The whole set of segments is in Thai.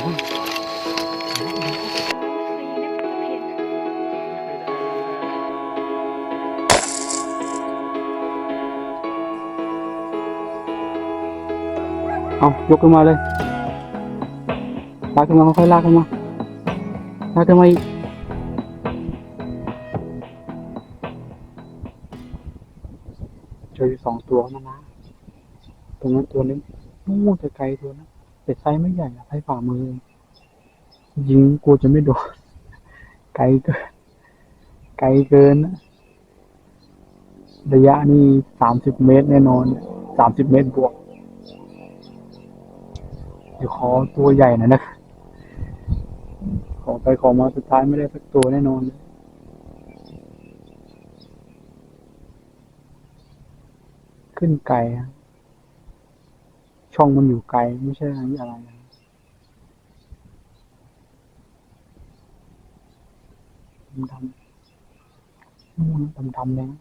เอายกขึ้นมาเลย ลากขึ้นมาค่อยๆลากขึ้นมา ลากขึ้นมาอีกเจออยู่สองตัวนะนะ ตรงนั้นตัวนึงนู่นไกลๆตัวนั้น แต่ไซส์ไม่ใหญ่อะไซส์ฝ่ามือ ยิงกลัวจะไม่โดนไกลเกิน ไกลเกิน ระยะนี่สามสิบเมตรแน่นอนสามสิบเมตรบวกเดี๋ยวขอตัวใหญ่หน่อยนะขอไปขอมาสุดท้ายไม่ได้สักตัวแน่นอนขึ้นไกลอะ ช่องมันอยู่ไกลไม่ใช่อะไรนะดำๆนู่นดำๆเลยนะ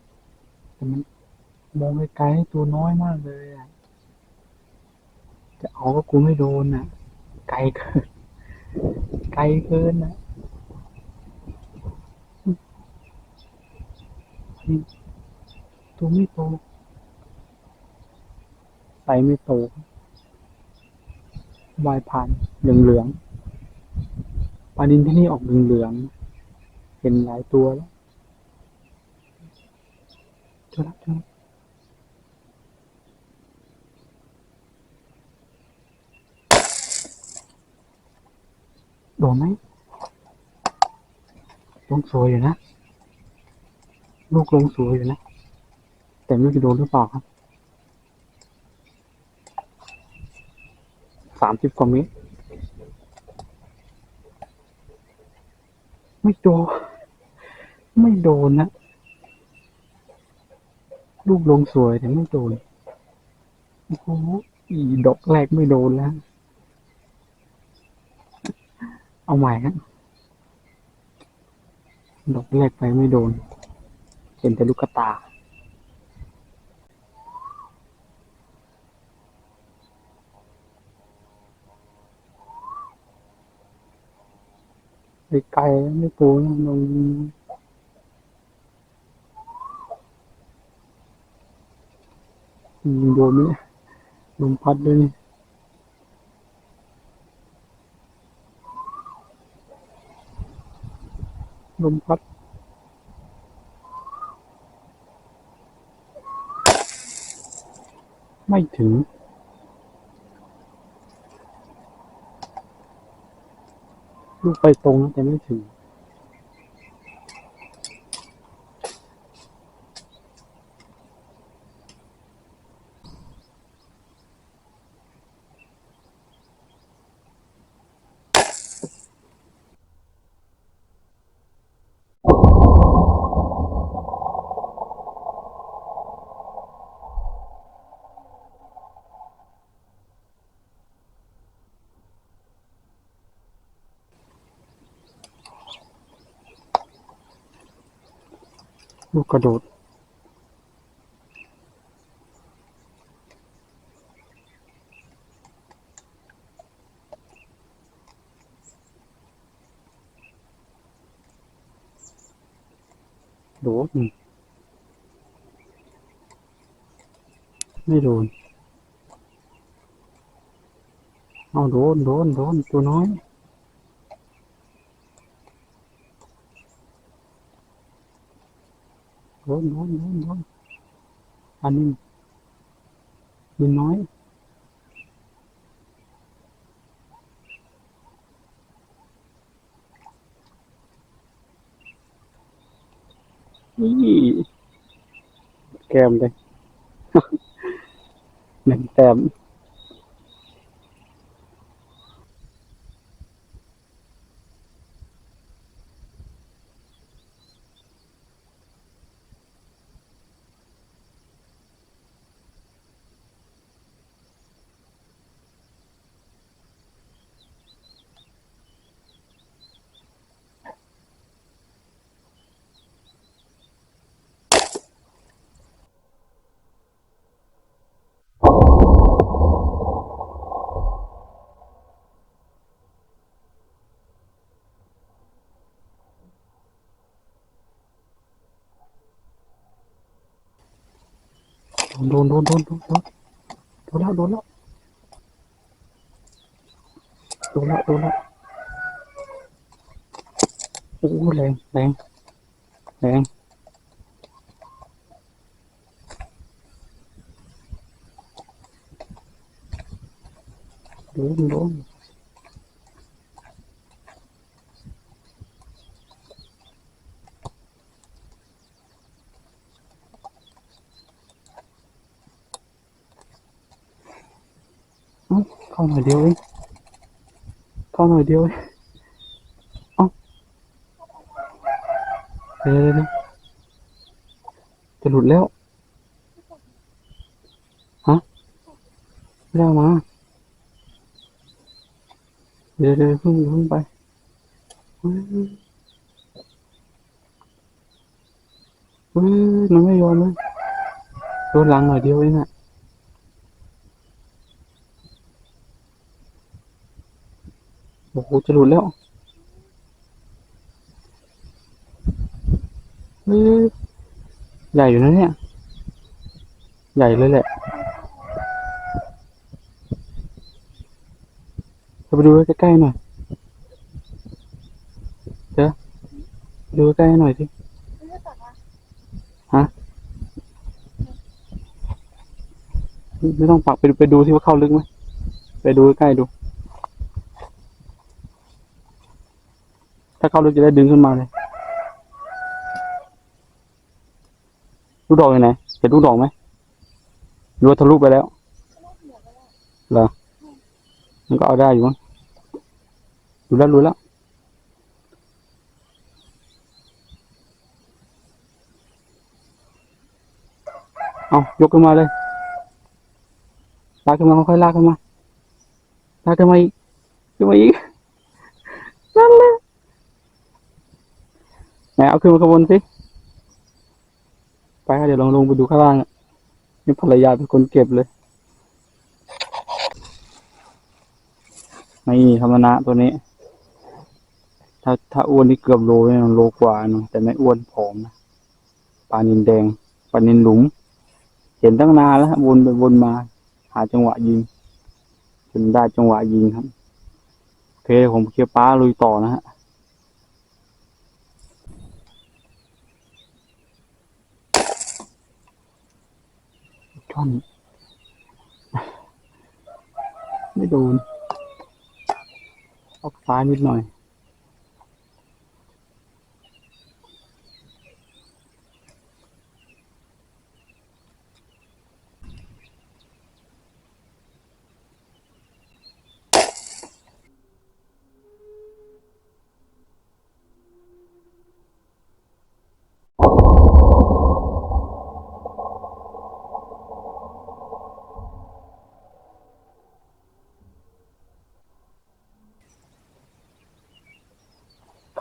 แต่มันมองไกลๆตัวน้อยมากเลยอะจะเอาก็กูไม่โดนอะ ไกลเกิน ไกลเกินนะตัวไม่โตใส่ไม่โต วายผ่านเหลืองเหลืองปลาดินที่นี่ออกเหลืองเหลืองเห็นหลายตัวแล้วจอแล้วเจอแล้วโดนไหมลงสวยอยู่นะ ลูกลงสวยอยู่นะ แต่ไม่รู้จะโดนหรือเปล่าครับ สามสิบกว่าเมตร ไม่โดน ไม่โดนนะ ลูกลงสวยแต่ไม่โดน โอ้โหอีดอกแรกไม่โดนแล้ว เอาใหม่ฮะดอกแรกไปไม่โดน เห็นแต่ลูกตา ไปไกลไม่ปูลงยิงโดนไหมเนี่ลมพัดด้วยนี่ลมพัดไม่ถึง ลูกไปตรงนะแต่ไม่ถึง ลูกกระโดดโดดไม่โดน เอาโดน โดน โดน ตัวน้อย โดนโดนโดนโดนอันนี้ยินน้อยนี่แกมเลยหนึ่งแต้ม โดนโดนโดนโดนโดนโดนแล้วโดนแล้วโดนแล้วโดนแล้วโอ้โหแรงแรงแรงโดนโดนเอ้าเข้า หน่อยเดียวเองเข้าหน่อยเดียวเองเอ้าเดี๋ยวเดี๋ยวจะหลุดแล้วฮะไม่ได้เอามาเดี๋ยวเดี๋ยวพิ่งพิ่งไปเฮ้ยเฮ้ยมันไม่ยอมเลยโดนหลังหน่อยเดียวเองอะ อ้โหจะหลุดแล้วใหญ่อยู่นะเนี่ย ใหญ่เลยแหละจะไปดูใกล้ๆหน่อยเดี๋ยวดูใกล้หน่อยสิฮะไม่ต้องปักไปไปดูที่ว่าเข้าลึกไหมไปดูใกล้ดู ถ้า เข้าลึกจะได้ดึงขึ้นมาเลยลูกดอกอยู่ไหนเห็นลูกดอกไหมหรือว่าทะลุไปแล้วเหรอมันก็เอาได้อยู่มั้งรู้แล้วรู้แล้วเอายกขึ้นมาเลยลากขึ้นมาค่อยๆลากขึ้นมาลากขึ้นมาอีกขึ้นมาอีกนั่นแหละ ไหนเอาขึ้นมาข้างบนสิ ไปค่ะเดี๋ยวลองลงไปดูข้างล่างอะนี่ภรรยาเป็นคนเก็บเลย นี่ธรรมนะตัวนี้ ถ้าถ้าอ้วนนี่เกือบโลเลยนะโลกว่าเนอะแต่ไม่อ้วนผอมนะปลานินแดงปลานินหลุม เห็นตั้งนานแล้ววนไปวนมา หาจังหวะยิงจนได้จังหวะยิงครับโอเคผมเคลียร์ป้าลุยต่อนะฮะ ช่อน ไม่โดนออกซ้ายนิดหน่อย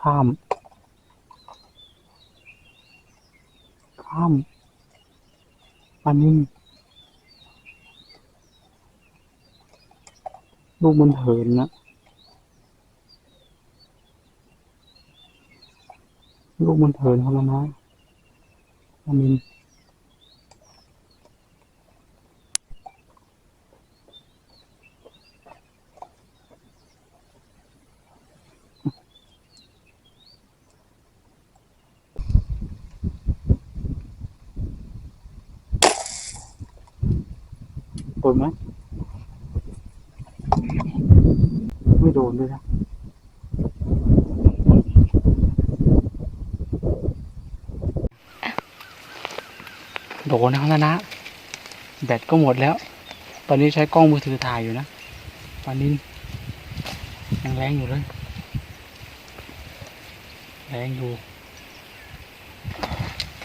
ข้าม ข้ามปลานิ่งลูกมันเหินนะลูกมันเหินเขาแล้วนะปลานิ่งโดนไหม ไม่โดนด้วยนะ โดนนะครับนะนะ แบตก็หมดแล้ว ตอนนี้ใช้กล้องมือถือถ่ายอยู่นะตอนนี้ยังแรงอยู่เลย แรงอยู่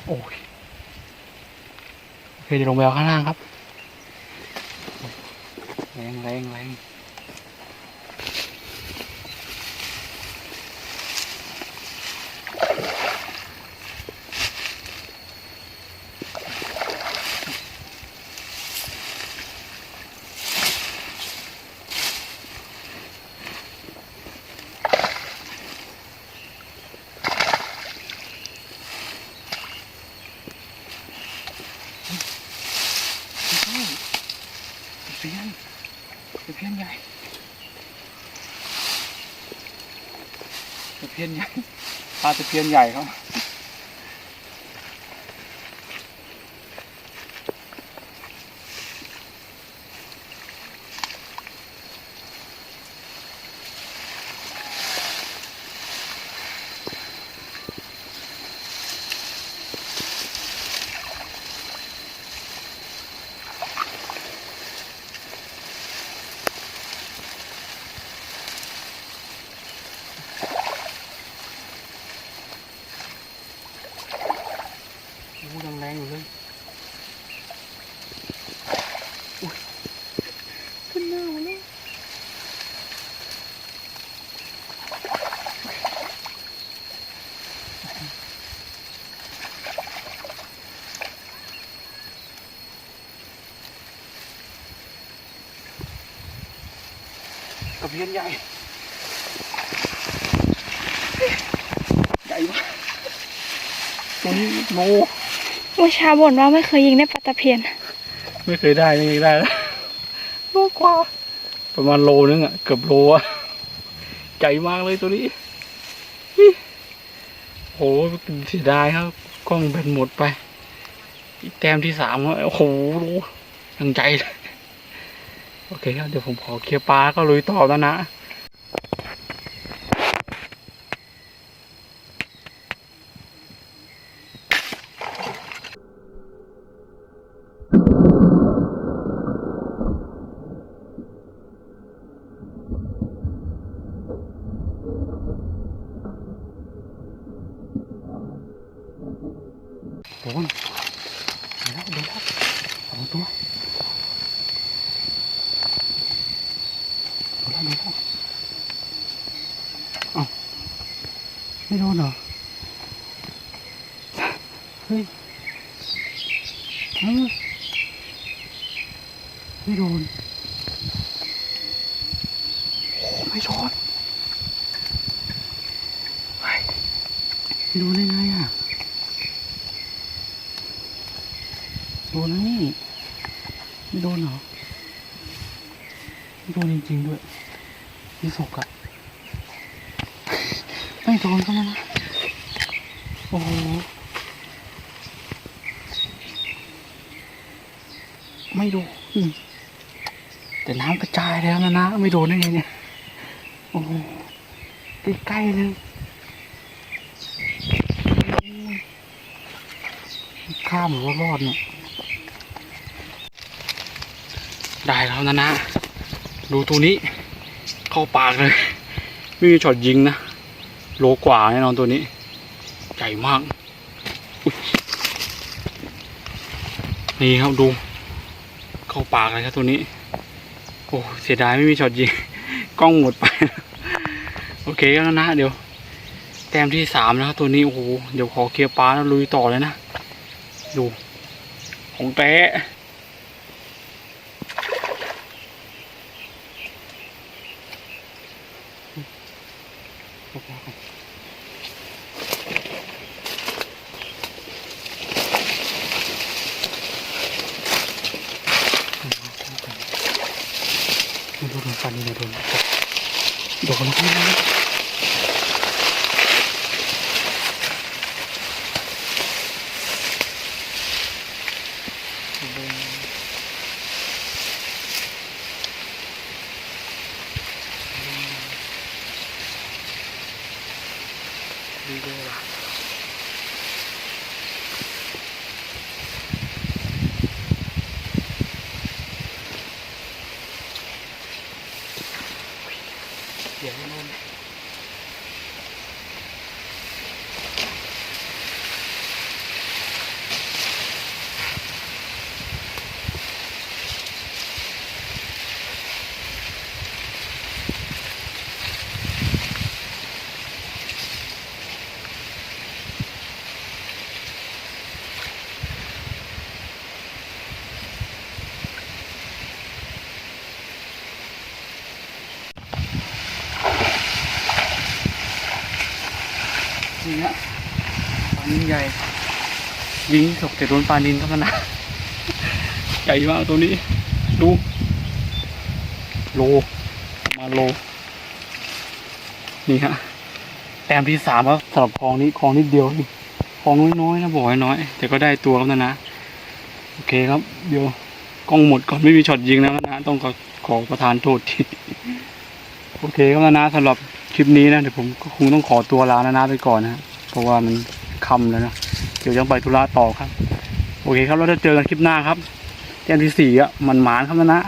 โอ้ยโอเคเดี๋ยวลงไปเอาข้างล่างครับ แรงแรงแรง ปลาตะเพียนใหญ่ครับ โอ้ยังแรงอยู่เลยอุ๊ยขึ้นหน้ามาแล้วตะเพียนใหญ่ใหญ่มากตัวนี้โล เมื่อเช้าบ่นว่าไม่เคยยิงได้ปลาตะเพียน ไม่เคยได้ไม่เคยได้แล้วโลกว่า ประมาณโลนึงอะ เกือบโลอะใหญ่มากเลยตัวนี้โอ้โหเสียดายครับ กล้องแบนหมดไป อีกแต้มที่สามอะโอ้โหดูยังใจเลย โอเคครับ เดี๋ยวผมขอเคลียร์ปลาก็ลุยต่อแล้วนะ โดนเดี๋ยวแล้วเดี๋ยวแล้วสองตัวโดนแล้วโดนแล้วเอ้า ไม่โดนเหรอ เฮ้ยไม่โดนโอ้ไม่โดนไม่โดนได้ไงอะ โดนนี่ ไม่โดนเหรอ ไม่โดนจริงๆด้วยยี่สกอะไม่โดนก็แล้วนะ โอ้โหไม่โดนแต่น้ำกระจายแล้วนะนะ ไม่โดนได้ไงเนี่ย โอ้โหใกล้ๆเลยโอ้ยข้ามหรือว่ารอดเนี่ย ได้แล้วนะนะ ดูตัวนี้ เข้าปากเลย ไม่มีช็อตยิงนะ โลกว่าแน่นอนตัวนี้ ใหญ่มาก นี่ครับดู เข้าปากเลยครับตัวนี้ โอ้เสียดายไม่มีช็อตยิง กล้องหมดไป โอเคแล้วนะเดี๋ยว แต้มที่สามนะครับตัวนี้ โอ้โห เดี๋ยวขอเคลียร์ปลาแล้วลุยต่อเลยนะ ดู ของแท้ไม่โดนฟันนี่นะโดน โดนแล้วดีเลยว่ะเดี๋ยวให้นอนนี่ฮะปลานินใหญ่ ยิงถกแต่โดนปลานินเท่านั้นนะใหญ่มากตัวนี้ ดู โล มาโล นี่ฮะแต้มที่สามครับสำหรับคลองนี้คลองนิดเดียวคลองน้อยๆนะบอกให้น้อยแต่ก็ได้ตัวครับนะนะ โอเคครับ เดี๋ยวกล้องหมดก่อนไม่มีช็อตยิงแล้วนะต้องขอขอประทานโทษทีโอเคครับนะนะสำหรับคลิปนี้นะเดี๋ยวผมก็คงต้องขอตัวลานะนะไปก่อนนะเพราะว่ามัน ค่ำแล้วนะเดี๋ยวยังไปธุระต่อครับ โอเคครับเราจะเจอกันคลิปหน้าครับเจนที่สี่อะมันหมานครับนะนะ